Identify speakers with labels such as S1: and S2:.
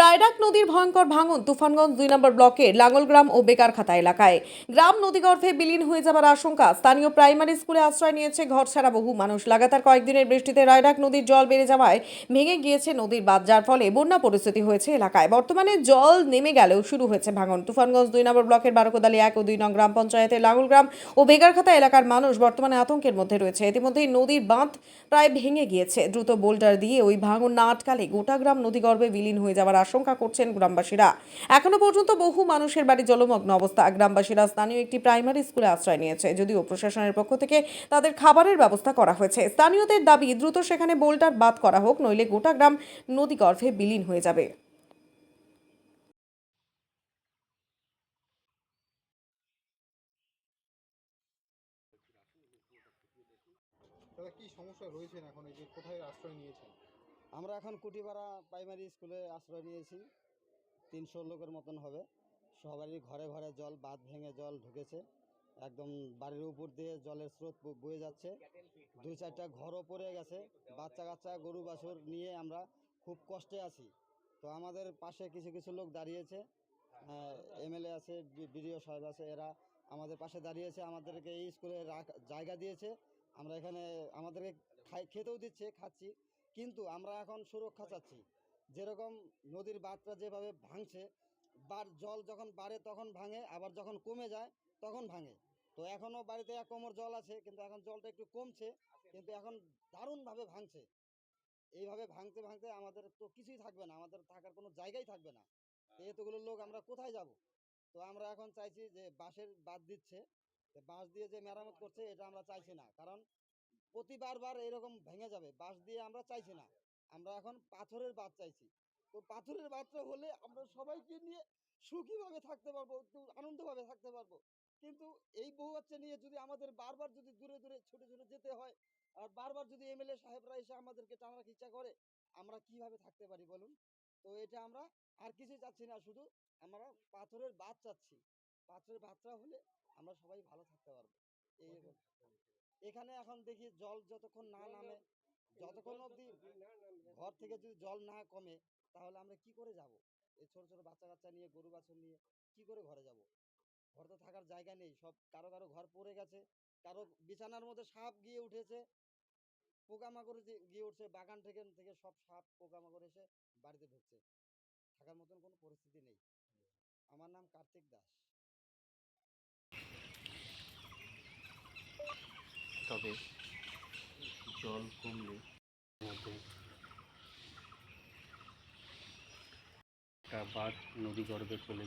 S1: রায়ডাক নদীর ভয়ঙ্কর ভাঙন তুফানগঞ্জ দুই নম্বর ব্লকের লাঙ্গলগ্রাম ও বেকারখাতা এলাকায়। গ্রাম নদীগর্ভে বিলীন হয়ে যাবার আশঙ্কা স্থানীয় প্রাইমারি স্কুলে আশ্রয় নিয়েছে ঘর ছাড়া বহু মানুষ। লাগাতার কয়েকদিনের বৃষ্টিতে রায়ডাক নদীর জল বেড়ে যাওয়ায় ভেঙে গিয়েছে নদীর বাঁধ, যার ফলে বন্যা পরিস্থিতি হয়েছে এলাকায়। বর্তমানে জল নেমে গেলেও শুরু হয়েছে ভাঙন। তুফানগঞ্জ দুই নম্বর ব্লকের বারোকোদালি এক ও দুই নং গ্রাম পঞ্চায়েতের লাঙ্গলগ্রাম ও বেকারখাতা এলাকার মানুষ বর্তমানে আতঙ্কের মধ্যে রয়েছে। ইতিমধ্যেই নদীর বাঁধ প্রায় ভেঙে গিয়েছে। দ্রুত বোল্ডার দিয়ে ওই ভাঙন না আটকালে গোটা গ্রাম নদীগর্ভে বিলীন হয়ে যাওয়ার আশঙ্কা করছেন গ্রামবাসীরা। এখনও পর্যন্ত বহু মানুষের বাড়ি জলমগ্ন অবস্থা। গ্রামবাসীরা স্থানীয় একটি প্রাইমারি স্কুলে আশ্রয় নিয়েছে, যদিও প্রশাসনের পক্ষ থেকে তাদের খাবারের ব্যবস্থা করা হয়েছে। স্থানীয়দের দাবি, দ্রুত সেখানে বোল্টার বাদ করা হোক, নইলে গোটা গ্রাম নদীগর্ভে বিলীন হয়ে যাবে।
S2: কি সমস্যা রয়েছেন এখন? এই যে কোথায় আশ্রয় নিয়েছেন?
S3: আমরা এখন কুটিপাড়া প্রাইমারি স্কুলে আশ্রয় নিয়েছি। তিনশো লোকের মতন হবে। সবারই ঘরে ঘরে জল, বাঁধ ভেঙে জল ঢুকেছে। একদম বাড়ির উপর দিয়ে জলের স্রোত বয়ে যাচ্ছে। দুই চারটা ঘরও পড়ে গেছে। বাচ্চা কাচ্চা, গরু বাছুর নিয়ে আমরা খুব কষ্টে আছি। তো আমাদের পাশে কিছু কিছু লোক দাঁড়িয়েছে। এমএলএ আছে বিডিও সাহেব আছে, এরা আমাদের পাশে দাঁড়িয়েছে। আমাদেরকে এই স্কুলে জায়গা দিয়েছে। আমরা এখানে আমাদেরকে খেতেও দিচ্ছে, খাচ্ছি। কিন্তু আমরা এখন সুরক্ষা চাচ্ছি। যেরকম নদীর বাঁধটা যেভাবে ভাঙছে বার জল যখন বাড়ে তখন ভাঙে আবার যখন কমে যায় তখন ভাঙে। তো এখনও বাড়িতে এক কোমর জল আছে কিন্তু এখন জলটা একটু কমছে কিন্তু এখন দারুণভাবে ভাঙছে। এইভাবে ভাঙতে ভাঙতে আমাদের তো কিছুই থাকবে না আমাদের থাকার কোনো জায়গাই থাকবে না। তো এতগুলো লোক আমরা কোথায় যাব? তো আমরা এখন চাইছি যে বাঁশের বাদ দিচ্ছে বাঁশ দিয়ে যে মেরামত করছে এটা আমরা চাইছি না। কারণ প্রতিবার বার এরকম ভেঙে যাবে বাঁশ দিয়ে আমরা চাইছি না। আমরা এখন পাথরের বাদ চাইছি। তো পাথরের বাদটা হলে আমরা সবাইকে নিয়ে সুখীভাবে থাকতে পারব একটু আনন্দভাবে থাকতে পারব। কিন্তু এই বউ বাচ্চা নিয়ে যদি আমাদের বারবার যদি দূরে দূরে ছুটে ছুটে যেতে হয় আর বারবার যদি এমএলএ সাহেবরা এসে আমাদেরকে টানার ইচ্ছা করে আমরা কীভাবে থাকতে পারি বলুন? তো এটা আমরা আর কিছু চাচ্ছি না শুধু আমরা পাথরের বাদ চাচ্ছি। পাথরের বাদটা হলে আমরা সবাই ভালো থাকতে পারব। এই এখানে এখন দেখি জল যতক্ষণ না নামে যতক্ষণ অবধি ঘর থেকে যদি জল না কমে তাহলে আমরা কি করে যাব? এই ছোট ছোট বাচ্চা কাচ্চা নিয়ে গরু বাছুর নিয়ে কি করে ঘরে যাব? ঘর তো থাকার জায়গা নেই। সব কারও কারও ঘর পড়ে গেছে কারও বিছানার মধ্যে সাপ গিয়ে উঠেছে পোকামাকড় গিয়ে উঠছে বাগান থেকে থেকে সব সাপ পোকামাকড় এসে বাড়িতে ঢুকছে। থাকার মতন কোনো পরিস্থিতি নেই। আমার নাম কার্তিক দাস।
S4: তবে জল কমলে মধ্যে একটা বাঁধ নদী গর্ভে চলে